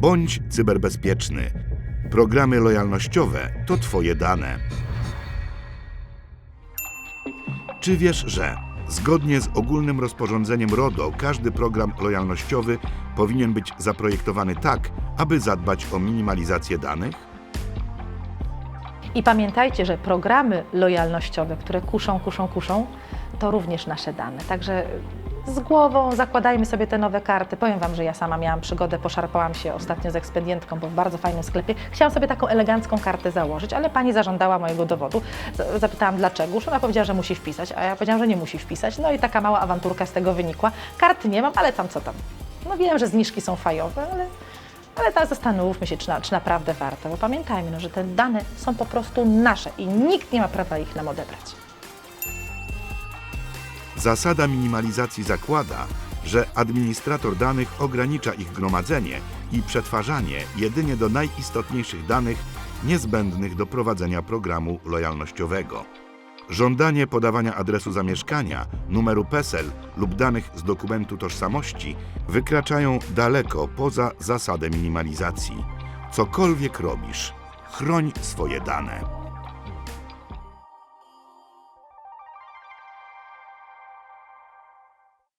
Bądź cyberbezpieczny. Programy lojalnościowe to Twoje dane. Czy wiesz, że zgodnie z ogólnym rozporządzeniem RODO każdy program lojalnościowy powinien być zaprojektowany tak, aby zadbać o minimalizację danych? I pamiętajcie, że programy lojalnościowe, które kuszą, kuszą, kuszą, to również nasze dane. Także z głową zakładajmy sobie te nowe karty. Powiem Wam, że ja sama miałam przygodę, poszarpałam się ostatnio z ekspedientką, bo w bardzo fajnym sklepie. Chciałam sobie taką elegancką kartę założyć, ale pani zażądała mojego dowodu. Zapytałam dlaczego, ona powiedziała, że musi wpisać, a ja powiedziałam, że nie musi wpisać. No i taka mała awanturka z tego wynikła. Karty nie mam, ale tam co tam. No wiem, że zniżki są fajowe, ale ale tak zastanówmy się, czy, na, czy naprawdę warto, bo pamiętajmy, no, że te dane są po prostu nasze i nikt nie ma prawa ich nam odebrać. Zasada minimalizacji zakłada, że administrator danych ogranicza ich gromadzenie i przetwarzanie jedynie do najistotniejszych danych niezbędnych do prowadzenia programu lojalnościowego. Żądanie podawania adresu zamieszkania, numeru PESEL lub danych z dokumentu tożsamości wykraczają daleko poza zasadę minimalizacji. Cokolwiek robisz, chroń swoje dane.